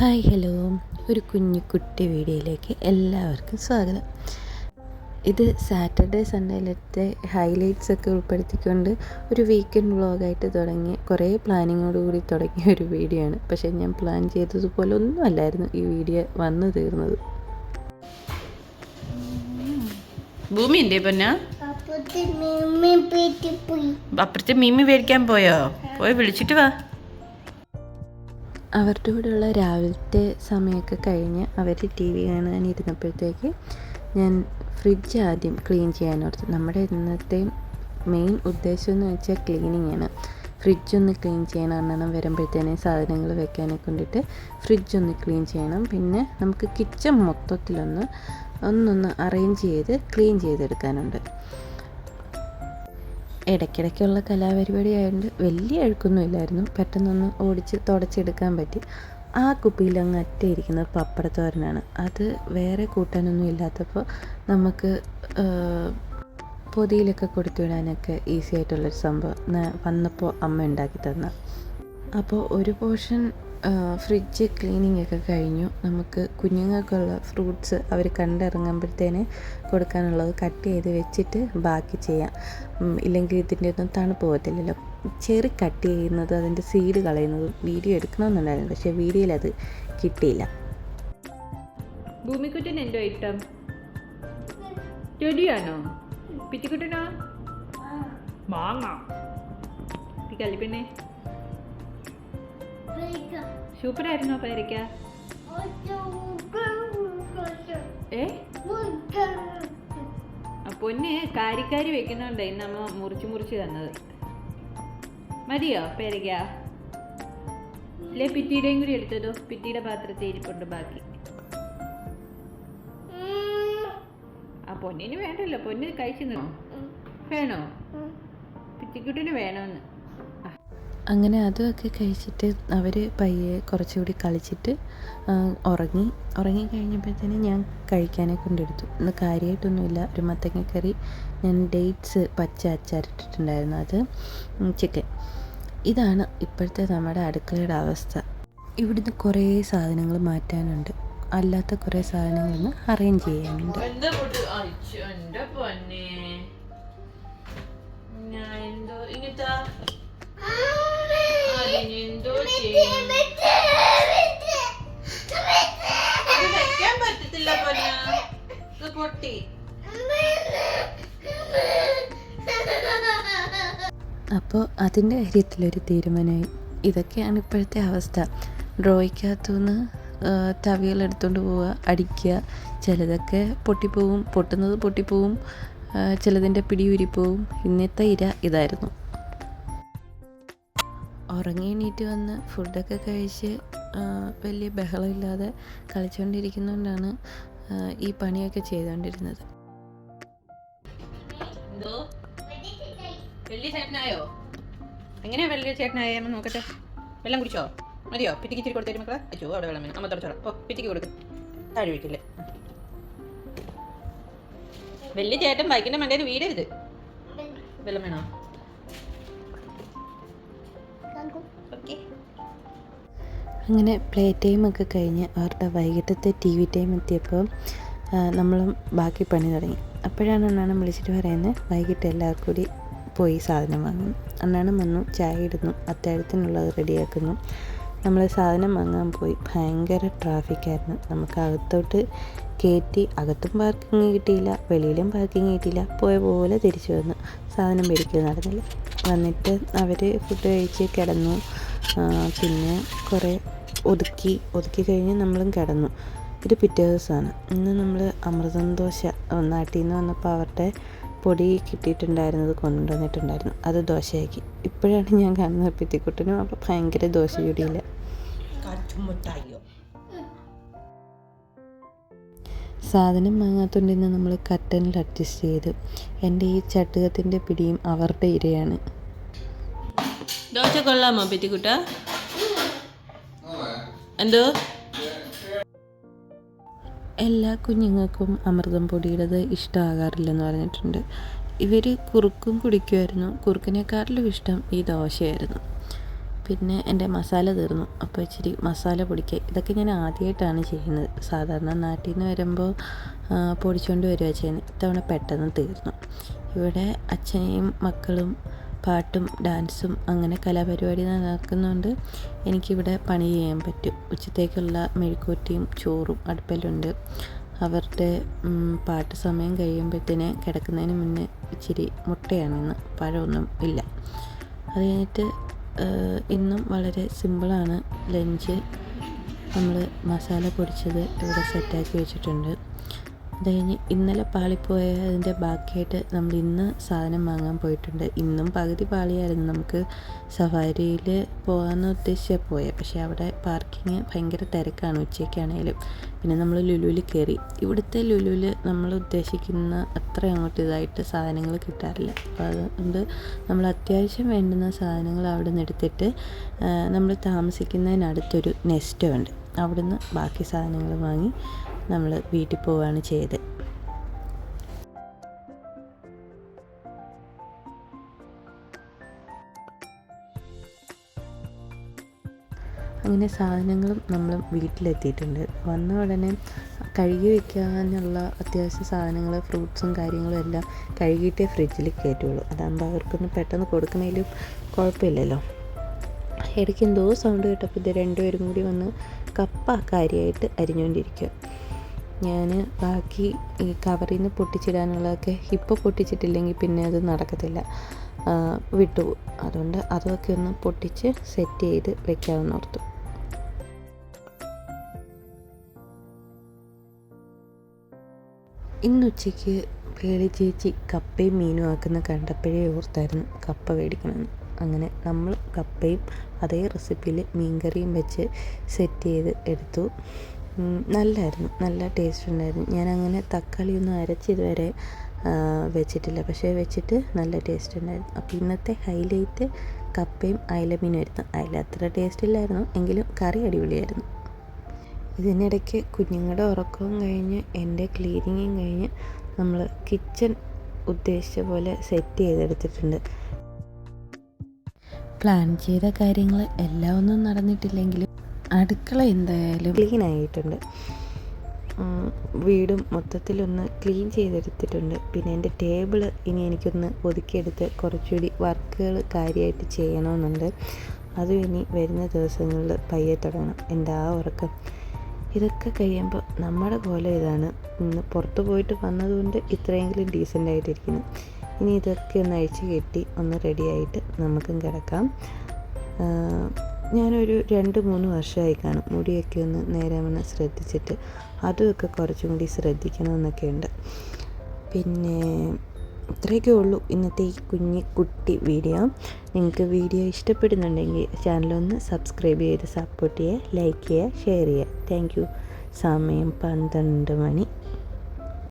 Hi hello. ഒരു കുഞ്ഞു കുട്ടി വീഡിയോയിലേക്ക് എല്ലാവർക്കും സ്വാഗതം. ഇത് സാറ്റർഡേ സൺഡേയിലത്തെ ഹൈലൈറ്റ്സ് ഒക്കെ ഉൾപ്പെടുത്തിക്കൊണ്ട് ഒരു വീക്കെൻഡ് വ്ളോഗായിട്ട് തുടങ്ങി കുറേ പ്ലാനിങ്ങോടുകൂടി തുടങ്ങിയ ഒരു വീഡിയോ ആണ് പക്ഷേ ഞാൻ പ്ലാൻ ചെയ്തതുപോലെ ഒന്നും അല്ലായിരുന്നു ഈ വീഡിയോ വന്നു തീർന്നത്. ഭൂമി എന്തേ പൊന്ന? അപ്പുറത്തെ മീമി മേടിക്കാൻ പോയോ? പോയി വിളിച്ചിട്ട് വാ. അവരുടെ കൂടെയുള്ള രാവിലത്തെ സമയമൊക്കെ കഴിഞ്ഞ് അവർ ടി വി കാണാനിരുന്നപ്പോഴത്തേക്ക് ഞാൻ ഫ്രിഡ്ജ് ആദ്യം ക്ലീൻ ചെയ്യാനോർത്തു നമ്മുടെ ഇന്നത്തെ മെയിൻ ഉദ്ദേശം എന്ന് വെച്ചാൽ ക്ലീനിങ് ആണ്. ഫ്രിഡ്ജ് ഒന്ന് ക്ലീൻ ചെയ്യണം എണ്ണം വരുമ്പോഴത്തേനെ സാധനങ്ങൾ വെക്കാനെ കൊണ്ടിട്ട് ഫ്രിഡ്ജ് ഒന്ന് ക്ലീൻ ചെയ്യണം. പിന്നെ നമുക്ക് കിച്ചൺ മൊത്തത്തിലൊന്ന് ഒന്നൊന്ന് അറേഞ്ച് ചെയ്ത് ക്ലീൻ ചെയ്തെടുക്കാനുണ്ട്. ഇടയ്ക്കിടയ്ക്കുള്ള കലാപരിപാടി ആയതുകൊണ്ട് വലിയ അഴുക്കൊന്നും ഇല്ലായിരുന്നു പെട്ടെന്നൊന്ന് ഓടിച്ച് തുടച്ചെടുക്കാൻ പറ്റി. ആ കുപ്പിയിൽ അങ്ങ് അറ്റ ഇരിക്കുന്നത് പപ്പടത്തോരനാണ്. അത് വേറെ കൂട്ടാനൊന്നും ഇല്ലാത്തപ്പോൾ നമുക്ക് പൊതിയിലൊക്കെ കൊടുത്തു വിടാനൊക്കെ ഈസി ആയിട്ടുള്ളൊരു സംഭവം വന്നപ്പോൾ അമ്മ ഉണ്ടാക്കി തന്ന. അപ്പോൾ ഒരു പോർഷൻ ഫ്രിഡ്ജ് ക്ലീനിങ് ഒക്കെ കഴിഞ്ഞു. നമുക്ക് കുഞ്ഞുങ്ങൾക്കുള്ള ഫ്രൂട്ട്സ് അവർ കണ്ടിറങ്ങുമ്പോഴത്തേന് കൊടുക്കാനുള്ളത് കട്ട് ചെയ്ത് വെച്ചിട്ട് ബാക്കി ചെയ്യാം. ഇല്ലെങ്കിൽ ഇതിന്റെ ഒന്നും തണുപ്പ് പോകത്തില്ലല്ലോ. ചെറി കട്ട് ചെയ്യുന്നത് അതിന്റെ സീഡ് കളയുന്നത് വീഡിയോ എടുക്കണമെന്നുണ്ടായിരുന്നു. പക്ഷേ വീഡിയോയിൽ അത് കിട്ടിയില്ല. ഭൂമിക്കുട്ടൻ എന്തോ ഇഷ്ടം ചെടിയാണോ? പിറ്റിക്കുട്ടനോ മാങ്ങ. കല്ലിപ്പെണ്ണെ. പോയിക്കാം സൂപ്പറായിരുന്നോ പേരയ്ക്ക? ഏ? പൊന്ന് കാരിക്കാരി വെക്കുന്നുണ്ട്. ഇന്ന് അമ്മ മുറിച്ച് മുറിച്ച് തന്നത്. മതിയോ പേരയ്ക്ക? അല്ലേ പിറ്റിയുടെയും കൂടി എടുത്തതോ? പിറ്റിയുടെ പാത്രത്തിൽ ഇരിപ്പുണ്ട് ബാക്കി. ആ പൊന്നിന് വേണ്ടല്ലോ. പൊന്ന് കഴിച്ചു നിന്നോ? വേണോ? പിറ്റിക്കുട്ടിന് വേണമെന്ന് അങ്ങനെ അതുമൊക്കെ കഴിച്ചിട്ട് അവർ പയ്യെ കുറച്ചുകൂടി കളിച്ചിട്ട് ഉറങ്ങി. ഉറങ്ങി കഴിഞ്ഞപ്പോഴത്തേന് ഞാൻ കഴിക്കാനെ കൊണ്ടെടുത്തു. ഇന്ന് കാര്യമായിട്ടൊന്നുമില്ല ഒരു മത്തങ്ങക്കറി ഞാൻ ഡേറ്റ്സ് പച്ച അച്ചാറിട്ടിട്ടുണ്ടായിരുന്നു അത് ചിക്കൻ ഇതാണ് ഇപ്പോഴത്തെ നമ്മുടെ അടുക്കളയുടെ അവസ്ഥ. ഇവിടുന്ന് കുറേ സാധനങ്ങൾ മാറ്റാനുണ്ട്. അല്ലാത്ത കുറേ സാധനങ്ങളൊന്ന് അറേഞ്ച് ചെയ്യാനുണ്ട്. ഇങ്ങനത്തെ എന്തോ വെക്കാൻ പറ്റത്തില്ല പൊന്ന. ഇത് പൊട്ടി. അപ്പോൾ അതിന്റെ കാര്യത്തിലൊരു തീരുമാനമായി. ഇതൊക്കെയാണ് ഇപ്പോഴത്തെ അവസ്ഥ. ഡ്രോയ്ക്കകത്തുനിന്ന് തവികൾ എടുത്തുകൊണ്ട് പോവുക അടിക്കുക. ചിലതൊക്കെ പൊട്ടിപ്പോവും പൊട്ടുന്നത് പൊട്ടിപ്പോവും ചിലതിന്റെ പിടി ഉരിപ്പോവും. ഇന്നത്തെ ഇര ഇതായിരുന്നു. ഉറങ്ങി എണീറ്റ് വന്ന് ഫുഡൊക്കെ കഴിച്ച് വലിയ ബഹളമില്ലാതെ കളിച്ചുകൊണ്ടിരിക്കുന്നതുകൊണ്ടാണ് ഈ പണിയൊക്കെ ചെയ്തുകൊണ്ടിരുന്നത് ചേട്ടനായോ? എങ്ങനെയാ വലിയ ചേട്ടനായെന്ന് നോക്കട്ടെ. വെള്ളം കുടിച്ചോ? മതിയോ? പിറ്റിക്ക് ഇച്ചിരി കൊടുത്തേരും മക്കളെ? അയ്യോ അവിടെ വെള്ളം വേണം. അമ്മ തുടച്ചോളാം ഓ പിറ്റിക്ക് കൊടുക്കും. താഴെ ഒഴിക്കില്ലേ വലിയ ചേട്ടൻ ബൈക്കിന്റെ മണ്ടേന്ന് വീടരുത് വെള്ളം വേണോ? ഓക്കെ അങ്ങനെ പ്ലേ ടൈം ഒക്കെ കഴിഞ്ഞ് അവരുടെ വൈകിട്ടത്തെ ടി വി ടൈം എത്തിയപ്പോൾ നമ്മളും ബാക്കി പണി തുടങ്ങി. അപ്പോഴാണ് അണ്ണാണം വിളിച്ചിട്ട് പറയുന്നത് വൈകിട്ട് എല്ലാവർക്കും കൂടി പോയി സാധനം വാങ്ങും. അണ്ണാണം വന്നു ചായ ഇടുന്നു അത്താഴത്തിനുള്ളത് റെഡിയാക്കുന്നു നമ്മൾ സാധനം വാങ്ങാൻ പോയി. ഭയങ്കര ട്രാഫിക്കായിരുന്നു നമുക്ക് അകത്തോട്ട് കയറ്റി അകത്തും പാർക്കിങ് കിട്ടിയില്ല വെളിയിലും പാർക്കിങ് കിട്ടിയില്ല പോയ പോലെ തിരിച്ചു വന്നു. സാധനം മേടിക്കൽ നടന്നില്ല. വന്നിട്ട് അവർ ഫുഡ് കഴിച്ച് കിടന്നു. പിന്നെ കുറേ ഒതുക്കി ഒതുക്കി കഴിഞ്ഞ് നമ്മളും കിടന്നു. ഇത് പിറ്റേ ദിവസമാണ് ഇന്ന് നമ്മൾ അമൃതം ദോശ നാട്ടിൽ നിന്ന് വന്നപ്പോൾ അവരുടെ പൊടി കിട്ടിയിട്ടുണ്ടായിരുന്നത് കൊണ്ടുവന്നിട്ടുണ്ടായിരുന്നു. അത് ദോശയാക്കി. ഇപ്പോഴാണ് ഞാൻ കാണുന്നത്. പിത്തിക്കുട്ടനും അപ്പോൾ ഭയങ്കര ദോശ ചുടിയില്ല സാധനം വാങ്ങാത്തതുകൊണ്ട് തന്നെ നമ്മൾ കട്ടനിൽ അഡ്ജസ്റ്റ് ചെയ്ത് എന്റെ ഈ ചട്ടുകത്തിന്റെ പിടിയും അവരുടെ ഇരയാണ്. ദോശ കൊള്ളാമോ പെറ്റിക്കുട്ട? എന്തോ? എല്ലാ കുഞ്ഞുങ്ങൾക്കും അമൃതം പൊടിയുടേത് ഇഷ്ടമാകാറില്ലെന്ന് പറഞ്ഞിട്ടുണ്ട്. ഇവർ കുറുക്കും കുടിക്കുമായിരുന്നു. കുറുക്കിനേക്കാട്ടിലും ഇഷ്ടം ഈ ദോശയായിരുന്നു. പിന്നെ എന്റെ മസാല തീർന്നു. അപ്പോൾ ഇച്ചിരി മസാല പൊടിക്കുക ഇതൊക്കെ ഞാൻ ആദ്യമായിട്ടാണ് ചെയ്യുന്നത്. സാധാരണ നാട്ടിൽ നിന്ന് വരുമ്പോൾ പൊടിച്ചുകൊണ്ട് വരിക ചെയ്യുന്നത്. ഇത്തവണ പെട്ടെന്ന് തീർന്നു. ഇവിടെ അച്ഛനെയും മക്കളും പാട്ടും ഡാൻസും അങ്ങനെ കലാപരിപാടി നടക്കുന്നുണ്ട്. എനിക്കിവിടെ പണി ചെയ്യാൻ പറ്റും. ഉച്ചത്തേക്കുള്ള മെഴുക്കൂറ്റിയും ചോറും അടുപ്പിലുണ്ട്. അവരുടെ പാട്ട് സമയം കഴിയുമ്പോഴത്തേന് കിടക്കുന്നതിന് മുന്നേ ഇച്ചിരി മുട്ടയാണ് ഇന്ന്. പഴമൊന്നും ഇല്ല. അത് കഴിഞ്ഞിട്ട് ഇന്നും വളരെ സിമ്പിളാണ്. ലഞ്ച് നമ്മൾ മസാല പൊടിച്ചത് ഇവിടെ സെറ്റാക്കി വെച്ചിട്ടുണ്ട്. അത് കഴിഞ്ഞ് ഇന്നലെ പാളിപ്പോയ അതിന്റെ ബാക്കിയായിട്ട് നമ്മൾ ഇന്ന് സാധനം വാങ്ങാൻ പോയിട്ടുണ്ട്. ഇന്നും പകുതി പാളിയായിരുന്നു നമുക്ക് സഫാരിയിൽ പോകാമെന്ന് ഉദ്ദേശിച്ചാൽ പോയത് പക്ഷേ അവിടെ പാർക്കിങ് ഭയങ്കര തിരക്കാണ് ഉച്ചയ്ക്കാണേലും പിന്നെ നമ്മൾ ലുലുവിൽ കയറി. ഇവിടുത്തെ ലുലുവിൽ നമ്മൾ ഉദ്ദേശിക്കുന്ന അത്ര അങ്ങോട്ട് ഇതായിട്ട് സാധനങ്ങൾ കിട്ടാറില്ല. അപ്പോൾ അതുകൊണ്ട് നമ്മൾ അത്യാവശ്യം വേണ്ടുന്ന സാധനങ്ങൾ അവിടെ നിന്ന് എടുത്തിട്ട് നമ്മൾ താമസിക്കുന്നതിനടുത്തൊരു നെസ്റ്റോ ഉണ്ട് അവിടുന്ന് ബാക്കി സാധനങ്ങൾ വാങ്ങി നമ്മൾ വീട്ടിൽ പോവുകയാണ് ചെയ്തത് അങ്ങനെ സാധനങ്ങളും നമ്മൾ വീട്ടിലെത്തിയിട്ടുണ്ട്. വന്ന ഉടനെ കഴുകി വെക്കാനുള്ള അത്യാവശ്യ സാധനങ്ങൾ ഫ്രൂട്ട്സും കാര്യങ്ങളും എല്ലാം കഴുകിയിട്ടേ ഫ്രിഡ്ജിൽ കയറ്റുള്ളൂ. അതാകുമ്പോൾ അവർക്കൊന്ന് പെട്ടെന്ന് കൊടുക്കുന്നതിലും കുഴപ്പമില്ലല്ലോ. ഇടയ്ക്ക് എന്തോ സൗണ്ട് കേട്ടപ്പോൾ ഇത് രണ്ടുപേരും കൂടി വന്ന് കപ്പ കാര്യമായിട്ട് അരിഞ്ഞുകൊണ്ടിരിക്കുക ഞാൻ ബാക്കി ഈ കവറിൽ നിന്ന് പൊട്ടിച്ചിടാനുള്ളതൊക്കെ ഇപ്പോൾ പൊട്ടിച്ചിട്ടില്ലെങ്കിൽ പിന്നെ അത് നടക്കത്തില്ല. വിട്ടു വിട്ടുപോകും അതുകൊണ്ട് അതൊക്കെ ഒന്ന് പൊട്ടിച്ച് സെറ്റ് ചെയ്ത് വെക്കാമെന്ന് ഓർത്തു. ഇന്നുച്ചയ്ക്ക് പേളി ചേച്ചി കപ്പയും മീനും ആക്കുന്ന കണ്ടപ്പോഴേ ഓർത്തായിരുന്നു കപ്പ മേടിക്കണമെന്ന്. അങ്ങനെ നമ്മൾ കപ്പയും അതേ റെസിപ്പിയിൽ മീൻകറിയും വെച്ച് സെറ്റ് ചെയ്ത് എടുത്തു. നല്ലായിരുന്നു. നല്ല ടേസ്റ്റ് ഉണ്ടായിരുന്നു. ഞാനങ്ങനെ അങ്ങനെ തക്കാളി ഒന്നും അരച്ച് ഇതുവരെ വെച്ചിട്ടില്ല. പക്ഷേ വെച്ചിട്ട് നല്ല ടേസ്റ്റ് ഉണ്ടായിരുന്നു. അപ്പോൾ ഇന്നത്തെ ഹൈലൈറ്റ് കപ്പയും അയലമീനുമായിരുന്നു അയല അത്ര ടേസ്റ്റ് ഇല്ലായിരുന്നു. എങ്കിലും കറി അടിപൊളിയായിരുന്നു. ഇതിനിടയ്ക്ക് കുഞ്ഞുങ്ങളുടെ ഉറക്കവും കഴിഞ്ഞ് എന്റെ ക്ലീനിങ്ങും കഴിഞ്ഞ് നമ്മൾ കിച്ചൺ ഉദ്ദേശിച്ച പോലെ സെറ്റ് ചെയ്തെടുത്തിട്ടുണ്ട്. പ്ലാൻ ചെയ്ത കാര്യങ്ങൾ എല്ലാം ഒന്നും നടന്നിട്ടില്ലെങ്കിലും അടുക്കള എന്തായാലും? ക്ലീൻ ആയിട്ടുണ്ട്. വീടും മൊത്തത്തിലൊന്ന് ക്ലീൻ ചെയ്തെടുത്തിട്ടുണ്ട്. പിന്നെ എന്റെ ടേബിൾ ഇനി എനിക്കൊന്ന് ഒതുക്കിയെടുത്ത് കുറച്ചുകൂടി വർക്കുകൾ കാര്യമായിട്ട് ചെയ്യണമെന്നുണ്ട്. അതും ഇനി വരുന്ന ദിവസങ്ങളിൽ പയ്യെ തുടങ്ങണം. എന്റെ ആ ഉറക്കം? ഇതൊക്കെ കഴിയുമ്പോൾ നമ്മുടെ പോലെ ഇതാണ്. ഇന്ന് പുറത്ത് പോയിട്ട് വന്നതുകൊണ്ട് ഇത്രയെങ്കിലും ഡീസന്റ് ആയിട്ടിരിക്കുന്നു. ഇനി ഇതൊക്കെ ഒന്ന് അഴിച്ചു കെട്ടി ഒന്ന് റെഡിയായിട്ട് നമുക്കും കിടക്കാം. ഞാനൊരു രണ്ട് മൂന്ന് വർഷമായി കാണും. മുടിയൊക്കെ ഒന്ന് നേരെ വണ്ണം ശ്രദ്ധിച്ചിട്ട് അതുമൊക്കെ കുറച്ചും കൂടി ശ്രദ്ധിക്കണമെന്നൊക്കെ ഉണ്ട് പിന്നെ ഇത്രയൊക്കെ ഉള്ളൂ ഇന്നത്തെ ഈ കുഞ്ഞി കുട്ടി വീഡിയോ. നിങ്ങൾക്ക് വീഡിയോ ഇഷ്ടപ്പെടുന്നുണ്ടെങ്കിൽ ചാനലൊന്ന് സബ്സ്ക്രൈബ് ചെയ്ത് സപ്പോർട്ട് ചെയ്യുക ലൈക്ക് ചെയ്യുക ഷെയർ ചെയ്യുക. താങ്ക് യു സമയം പന്ത്രണ്ട് മണി.